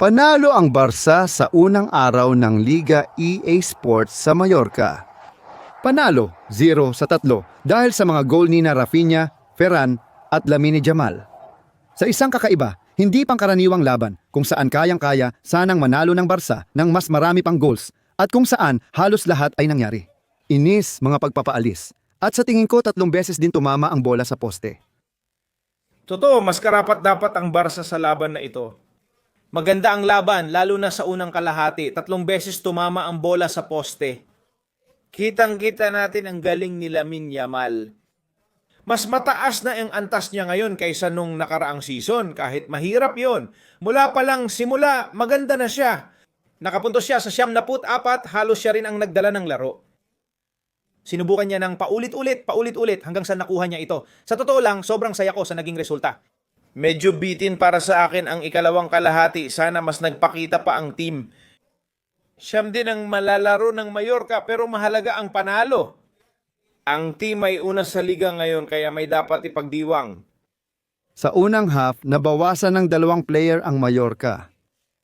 Panalo ang Barca sa unang araw ng Liga EA Sports sa Mallorca. Panalo 0 sa 3 dahil sa mga goal ni na Rafinha, Ferran at Lamine Jamal. Sa isang kakaiba, hindi pangkaraniwang laban kung saan kayang-kaya sanang manalo ng Barca ng mas marami pang goals at kung saan halos lahat ay nangyari. Inis mga pagpapaalis at sa tingin ko tatlong beses din tumama ang bola sa poste. Totoo, mas karapat dapat ang Barca sa laban na ito. Maganda ang laban, lalo na sa unang kalahati. Tatlong beses tumama ang bola sa poste. Kitang-kita natin ang galing ni Lamine Yamal. Mas mataas na ang antas niya ngayon kaysa nung nakaraang season, kahit mahirap yon. Mula pa lang simula, maganda na siya. Nakapunto siya sa siyam na put apat, halos siya rin ang nagdala ng laro. Sinubukan niya ng paulit-ulit, paulit-ulit hanggang sa nakuha niya ito. Sa totoo lang, sobrang saya ko sa naging resulta. Medyo bitin para sa akin ang ikalawang kalahati. Sana mas nagpakita pa ang team. Siyam din ang malalaro ng Mallorca pero mahalaga ang panalo. Ang team ay una sa liga ngayon kaya may dapat ipagdiwang. Sa unang half, nabawasan ng dalawang player ang Mallorca.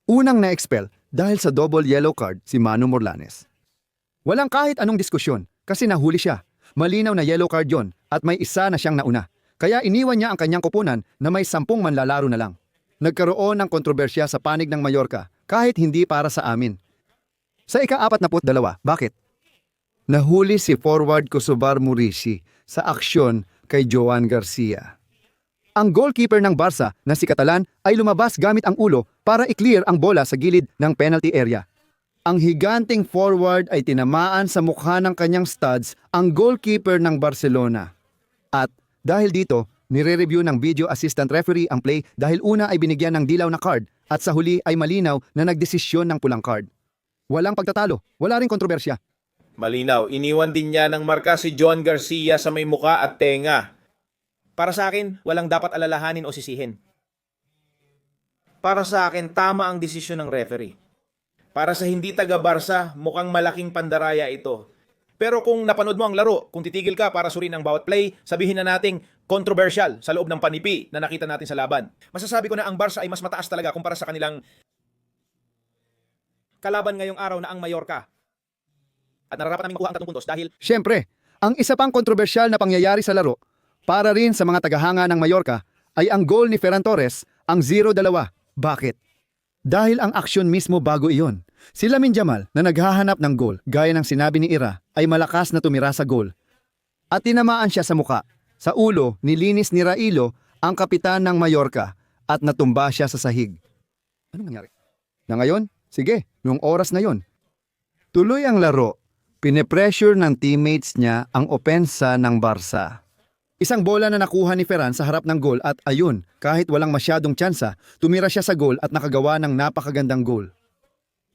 Unang na-expel dahil sa double yellow card si Manu Morlanes. Walang kahit anong diskusyon kasi nahuli siya. Malinaw na yellow card yon at may isa na siyang nauna. Kaya iniwan niya ang kanyang kupunan na may sampung manlalaro na lang. Nagkaroon ng kontrobersya sa panig ng Mallorca kahit hindi para sa amin. Sa ika-apat na dalawa, bakit? Nahuli si forward Kosovar Murici sa aksyon kay Joan Garcia. Ang goalkeeper ng Barca na si Catalan ay lumabas gamit ang ulo para i-clear ang bola sa gilid ng penalty area. Ang higanting forward ay tinamaan sa mukha ng kanyang studs ang goalkeeper ng Barcelona. At dahil dito, nire-review ng video assistant referee ang play dahil una ay binigyan ng dilaw na card at sa huli ay malinaw na nagdesisyon ng pulang card. Walang pagtatalo, wala ring kontrobersya. Malinaw, iniwan din niya ng marka si John Garcia sa may muka at tenga. Para sa akin, walang dapat alalahanin o sisihin. Para sa akin, tama ang desisyon ng referee. Para sa hindi taga-Barsa, mukhang malaking pandaraya ito. Pero kung napanood mo ang laro, kung titigil ka para surin ang bawat play, sabihin na nating controversial sa loob ng panipi na nakita natin sa laban. Masasabi ko na ang Barca ay mas mataas talaga kumpara sa kanilang kalaban ngayong araw na ang Mallorca. At nararapat namin makuha ang tatlong puntos dahil Siyempre, ang isa pang kontrobersyal na pangyayari sa laro, para rin sa mga tagahanga ng Mallorca, ay ang goal ni Ferran Torres, ang 0-2. Bakit? Dahil ang aksyon mismo bago iyon. Si Lamin Jamal na naghahanap ng goal, gaya ng sinabi ni Ira, ay malakas na tumira sa goal. At tinamaan siya sa muka. Sa ulo, nilinis ni Railo ang kapitan ng Mallorca at natumba siya sa sahig. Anong nangyari? Na ngayon? Sige, noong oras na yon. Tuloy ang laro. Pinepressure ng teammates niya ang opensa ng Barca. Isang bola na nakuha ni Ferran sa harap ng goal at ayun, kahit walang masyadong tsansa, tumira siya sa goal at nakagawa ng napakagandang goal.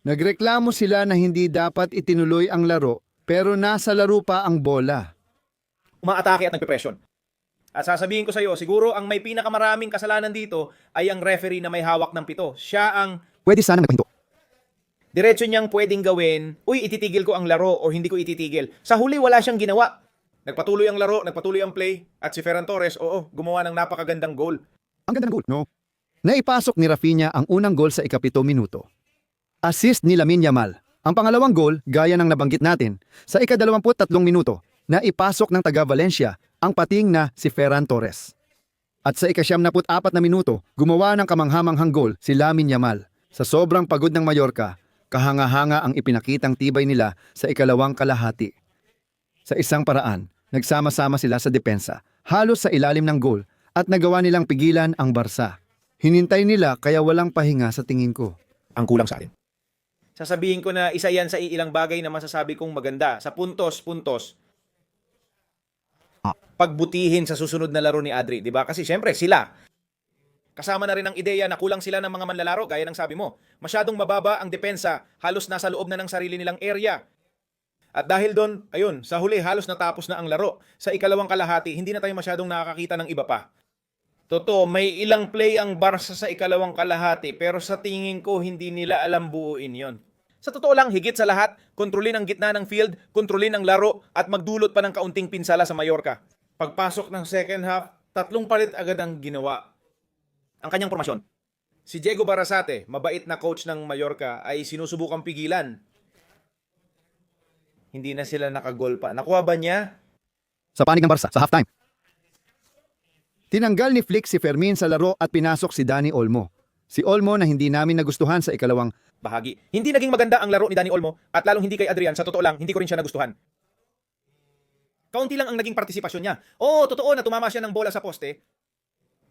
Nagreklamo sila na hindi dapat itinuloy ang laro pero nasa laro pa ang bola. umaatake at nagpe-presyon. At sasabihin ko sa iyo, siguro ang may pinakamaraming kasalanan dito ay ang referee na may hawak ng pito. Siya ang Pwede sana magpahinto. diretso niyang pwedeng gawin, uy, ititigil ko ang laro o hindi ko ititigil. Sa huli, wala siyang ginawa. Nagpatuloy ang laro, nagpatuloy ang play, at si Ferran Torres, oo, gumawa ng napakagandang goal. Ang ganda ng goal, no? Naipasok ni Rafinha ang unang goal sa ikapito minuto. Assist ni Lamine Yamal. Ang pangalawang goal, gaya ng nabanggit natin, sa ikadalawamput tatlong minuto, na ipasok ng taga Valencia ang pating na si Ferran Torres. At sa ikasyam na apat na minuto, gumawa ng kamanghamanghang goal si Lamine Yamal. Sa sobrang pagod ng Mallorca, kahanga-hanga ang ipinakitang tibay nila sa ikalawang kalahati. Sa isang paraan, nagsama-sama sila sa depensa, halos sa ilalim ng goal, at nagawa nilang pigilan ang Barca. Hinintay nila kaya walang pahinga sa tingin ko. Ang kulang sa atin. Sasabihin ko na isa yan sa ilang bagay na masasabi kong maganda. Sa puntos, puntos. Pagbutihin sa susunod na laro ni Adri, di ba? Kasi syempre, sila. Kasama na rin ang ideya na kulang sila ng mga manlalaro, gaya ng sabi mo. Masyadong mababa ang depensa, halos nasa loob na ng sarili nilang area. At dahil doon, ayun, sa huli halos natapos na ang laro. Sa ikalawang kalahati, hindi na tayo masyadong nakakakita ng iba pa. Totoo, may ilang play ang Barca sa ikalawang kalahati, pero sa tingin ko hindi nila alam buuin yon. Sa totoo lang, higit sa lahat, kontrolin ang gitna ng field, kontrolin ang laro, at magdulot pa ng kaunting pinsala sa Mallorca. Pagpasok ng second half, tatlong palit agad ang ginawa. Ang kanyang formasyon. Si Diego Barasate, mabait na coach ng Mallorca, ay sinusubukang pigilan. Hindi na sila nakagol pa. Nakuha ba niya? Sa panig ng Barca, sa halftime. Tinanggal ni Flick si Fermin sa laro at pinasok si Dani Olmo. Si Olmo na hindi namin nagustuhan sa ikalawang Bahagi. Hindi naging maganda ang laro ni Dani Olmo at lalong hindi kay Adrian. Sa totoo lang, hindi ko rin siya nagustuhan. Kaunti lang ang naging partisipasyon niya. Oo, totoo na tumama siya ng bola sa poste.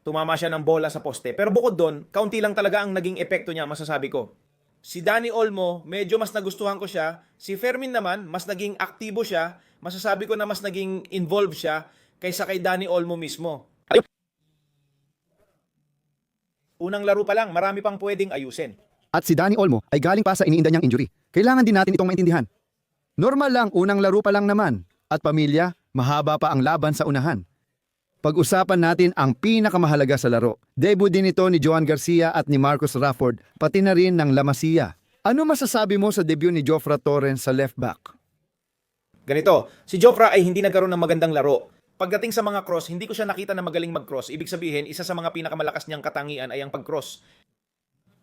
Tumama siya ng bola sa poste. Pero bukod doon, kaunti lang talaga ang naging epekto niya, masasabi ko. Si Dani Olmo, medyo mas nagustuhan ko siya. Si Fermin naman, mas naging aktibo siya. Masasabi ko na mas naging involved siya kaysa kay Dani Olmo mismo. Unang laro pa lang, marami pang pwedeng ayusin. at si Dani Olmo ay galing pa sa iniinda niyang injury. Kailangan din natin itong maintindihan. Normal lang, unang laro pa lang naman. At pamilya, mahaba pa ang laban sa unahan. Pag-usapan natin ang pinakamahalaga sa laro. Debut din ito ni Joan Garcia at ni Marcus Rafford, pati na rin ng La Masia. Ano masasabi mo sa debut ni Jofra Torres sa left back? Ganito, si Jofra ay hindi nagkaroon ng magandang laro. Pagdating sa mga cross, hindi ko siya nakita na magaling mag-cross. Ibig sabihin, isa sa mga pinakamalakas niyang katangian ay ang pag-cross.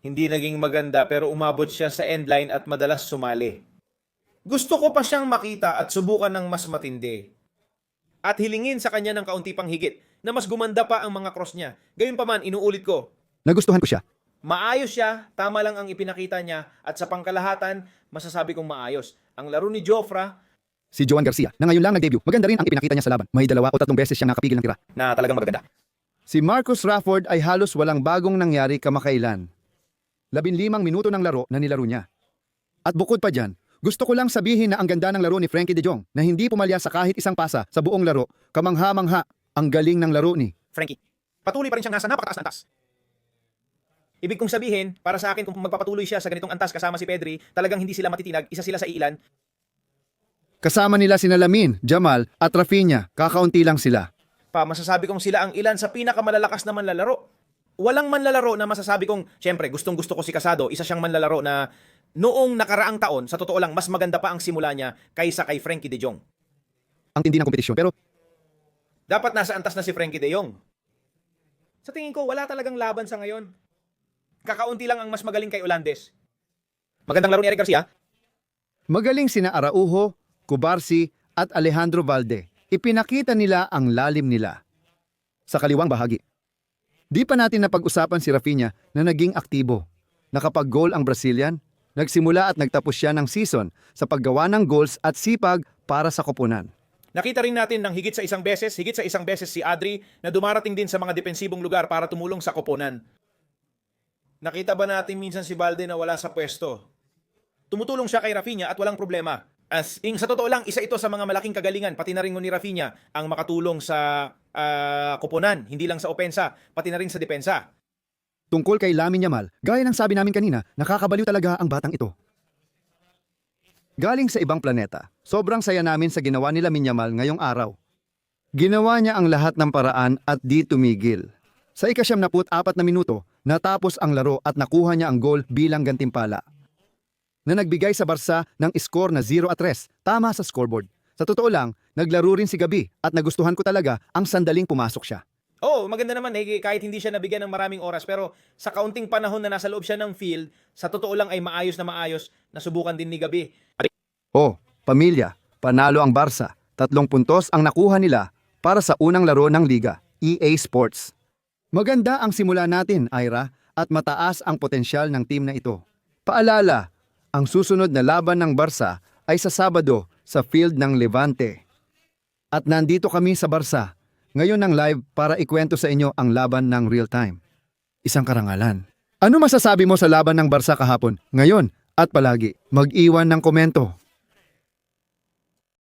Hindi naging maganda pero umabot siya sa end line at madalas sumali. Gusto ko pa siyang makita at subukan ng mas matindi. At hilingin sa kanya ng kaunti pang higit na mas gumanda pa ang mga cross niya. Gayunpaman, inuulit ko, Nagustuhan ko siya. Maayos siya, tama lang ang ipinakita niya at sa pangkalahatan, masasabi kong maayos. Ang laro ni Jofra Si Joan Garcia, na ngayon lang nag-debut, maganda rin ang ipinakita niya sa laban. May dalawa o tatlong beses siyang nakapigil ng tira. na talagang maganda. Si Marcus Rafford ay halos walang bagong nangyari kamakailan. Labinlimang minuto ng laro na nilaro niya. At bukod pa dyan, gusto ko lang sabihin na ang ganda ng laro ni Frankie de Jong na hindi pumalya sa kahit isang pasa sa buong laro, kamangha-mangha ang galing ng laro ni. Frankie, patuloy pa rin siyang nasa napakataas na antas. Ibig kong sabihin, para sa akin kung magpapatuloy siya sa ganitong antas kasama si Pedri, talagang hindi sila matitinag, isa sila sa ilan. Kasama nila si Lamin, Jamal at Rafinha, kakaunti lang sila. Pa, masasabi kong sila ang ilan sa pinakamalalakas na manlalaro. Walang manlalaro na masasabi kong, syempre, gustong gusto ko si Casado, isa siyang manlalaro na noong nakaraang taon, sa totoo lang, mas maganda pa ang simula niya kaysa kay Frankie de Jong. Ang tindi ng kompetisyon pero Dapat nasa antas na si Frankie de Jong. Sa tingin ko, wala talagang laban sa ngayon. Kakaunti lang ang mas magaling kay Olandes. Magandang laro ni Eric Garcia. magaling sina Araujo, Kubarsi at Alejandro Valde. Ipinakita nila ang lalim nila. Sa kaliwang bahagi. Di pa natin napag-usapan si Rafinha na naging aktibo. Nakapag-goal ang Brazilian, nagsimula at nagtapos siya ng season sa paggawa ng goals at sipag para sa koponan. Nakita rin natin ng higit sa isang beses, higit sa isang beses si Adri na dumarating din sa mga depensibong lugar para tumulong sa koponan. Nakita ba natin minsan si Balde na wala sa pwesto? Tumutulong siya kay Rafinha at walang problema. As in, sa totoo lang, isa ito sa mga malaking kagalingan, pati na rin ni Rafinha, ang makatulong sa ah, koponan, hindi lang sa opensa, pati na rin sa depensa. Tungkol kay Lamin Yamal, gaya ng sabi namin kanina, nakakabaliw talaga ang batang ito. Galing sa ibang planeta, sobrang saya namin sa ginawa ni Lamin Yamal ngayong araw. Ginawa niya ang lahat ng paraan at di tumigil. Sa ikasyam na apat na minuto, natapos ang laro at nakuha niya ang goal bilang gantimpala. Na nagbigay sa Barca ng score na 0 at 3, tama sa scoreboard. Sa totoo lang, naglaro rin si Gabi at nagustuhan ko talaga ang sandaling pumasok siya. Oo, maganda naman eh, kahit hindi siya nabigyan ng maraming oras pero sa kaunting panahon na nasa loob siya ng field, sa totoo lang ay maayos na maayos, nasubukan din ni Gabi. Oh, pamilya, panalo ang Barca. Tatlong puntos ang nakuha nila para sa unang laro ng liga, EA Sports. Maganda ang simula natin, Ira, at mataas ang potensyal ng team na ito. Paalala, ang susunod na laban ng Barca ay sa Sabado sa field ng Levante. At nandito kami sa Barca, ngayon ng live para ikwento sa inyo ang laban ng real time. Isang karangalan. Ano masasabi mo sa laban ng Barca kahapon, ngayon at palagi? Mag-iwan ng komento.